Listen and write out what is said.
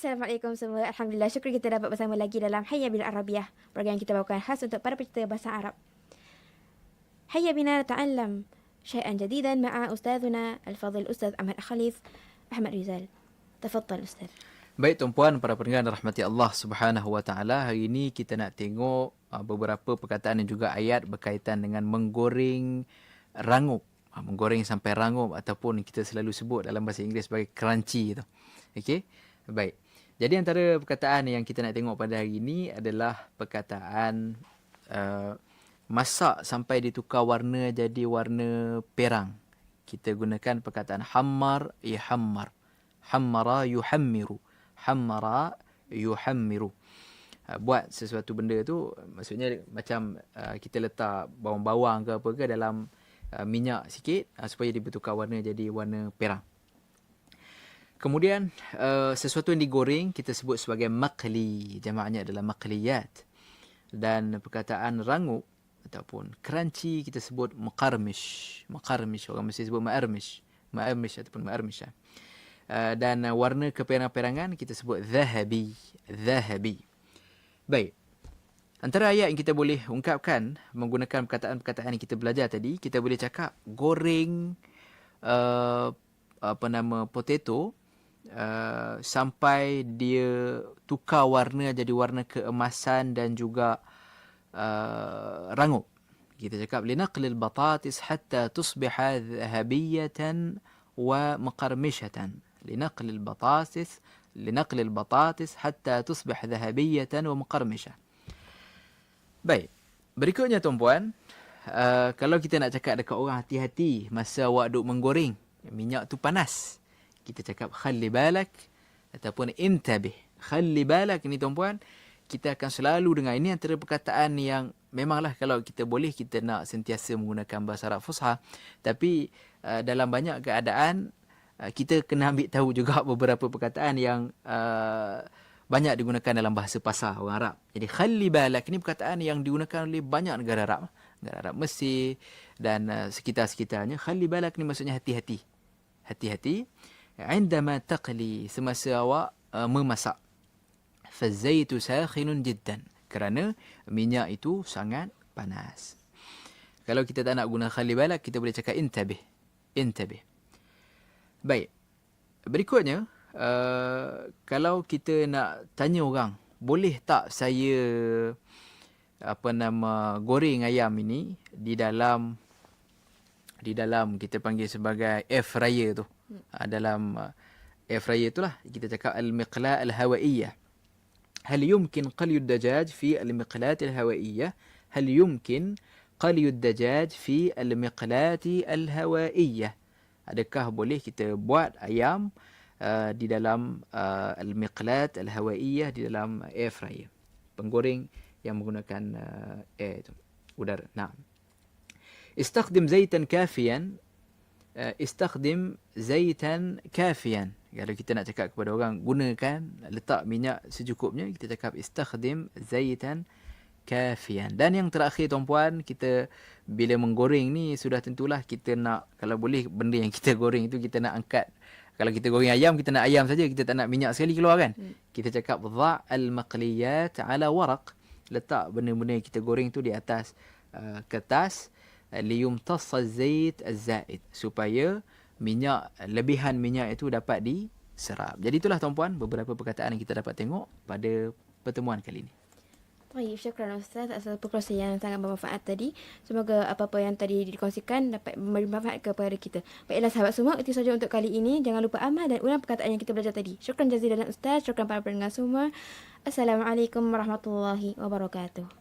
Assalamualaikum semua. Alhamdulillah syukur kita dapat bersama lagi dalam Hayya Bil Arabiah. Program yang kita bawakan khas untuk para pecinta bahasa Arab. Hayya bina ta'allam syai'an jadidan ma'a ustazuna al-fadhil Ustaz Ahmad Khalif Ahmad Rizal. Tafadhal Ustaz. Baik tuan-puan para pendengar rahmati Allah Subhanahu wa taala. Hari ini kita nak tengok uh, beberapa perkataan dan juga ayat berkaitan dengan menggoreng rangup. Uh, menggoreng sampai rangup ataupun kita selalu sebut dalam bahasa Inggeris sebagai crunchy tu. Okey. Baik. Jadi antara perkataan yang kita nak tengok pada hari ini adalah perkataan uh, masak sampai ditukar warna jadi warna perang. Kita gunakan perkataan hammar ihammar. Hammara yuhammiru. Hammara yuhammiru. Uh, buat sesuatu benda tu maksudnya macam uh, kita letak bawang-bawang ke apa ke dalam uh, minyak sikit uh, supaya dia bertukar warna jadi warna perang. Kemudian uh, sesuatu yang digoreng kita sebut sebagai maqli. Jamaknya adalah maqliyat. Dan perkataan rangup ataupun crunchy kita sebut maqarmish. Maqarmish orang mesti sebut ma'armish. Ma'armish ataupun ma'armish. Uh, dan uh, warna keperang-perangan kita sebut zahabi. Zahabi. Baik. Antara ayat yang kita boleh ungkapkan menggunakan perkataan-perkataan yang kita belajar tadi, kita boleh cakap goreng uh, apa nama potato Uh, sampai dia tukar warna jadi warna keemasan dan juga uh, rangup. Kita cakap linaqlil batatis hatta tusbiha dhahabiyatan wa maqarmishatan. Linaqlil batatis linaqlil batatis hatta tusbih dhahabiyatan wa maqarmishah. Baik. Berikutnya tuan-puan, uh, kalau kita nak cakap dekat orang hati-hati masa awak duk menggoreng, minyak tu panas kita cakap khalli balak ataupun intabih. Khalli balak ni tuan-puan, kita akan selalu dengar ini antara perkataan yang memanglah kalau kita boleh kita nak sentiasa menggunakan bahasa Arab Fusha, tapi uh, dalam banyak keadaan uh, kita kena ambil tahu juga beberapa perkataan yang uh, banyak digunakan dalam bahasa pasar orang Arab. Jadi khalli balak ni perkataan yang digunakan oleh banyak negara Arab. Negara Arab Mesir dan uh, sekitar-sekitarnya. Khalli balak ni maksudnya hati-hati. Hati-hati. عندما تقلي semasa awak uh, memasak فالزيت ساخن جدا kerana minyak itu sangat panas kalau kita tak nak guna khali balak kita boleh cakap intabih intabih baik berikutnya uh, kalau kita nak tanya orang boleh tak saya apa nama goreng ayam ini di dalam di dalam kita panggil sebagai air fryer tu hmm. Dalam uh, air fryer itulah kita cakap al-miqla al-hawaiyah هل يمكن قلي الدجاج في المقلاة الهوائية هل يمكن قلي الدجاج في المقلاة الهوائية adakah boleh kita buat ayam uh, di dalam uh, al-miqlat al-hawaiyah di dalam air fryer penggoreng yang menggunakan uh, air itu udara nah استخدم زيتا كافيا Eh, istakhdim zaitan kafian. Kalau kita nak cakap kepada orang gunakan letak minyak secukupnya, kita cakap istakhdim zaitan kafian. Dan yang terakhir tuan-puan, kita bila menggoreng ni sudah tentulah kita nak kalau boleh benda yang kita goreng itu kita nak angkat kalau kita goreng ayam kita nak ayam saja kita tak nak minyak sekali keluar kan hmm. kita cakap dha al maqliyat ala waraq letak benda-benda yang kita goreng tu di atas uh, kertas uh, liyumtassa zait az-zaid supaya minyak lebihan minyak itu dapat diserap. Jadi itulah tuan-puan beberapa perkataan yang kita dapat tengok pada pertemuan kali ini. Baik, syukran Ustaz atas perkongsian yang sangat bermanfaat tadi. Semoga apa-apa yang tadi dikongsikan dapat memberi manfaat kepada kita. Baiklah sahabat semua, itu saja untuk kali ini. Jangan lupa amal dan ulang perkataan yang kita belajar tadi. Syukran jazilan Ustaz, syukran para pendengar semua. Assalamualaikum warahmatullahi wabarakatuh.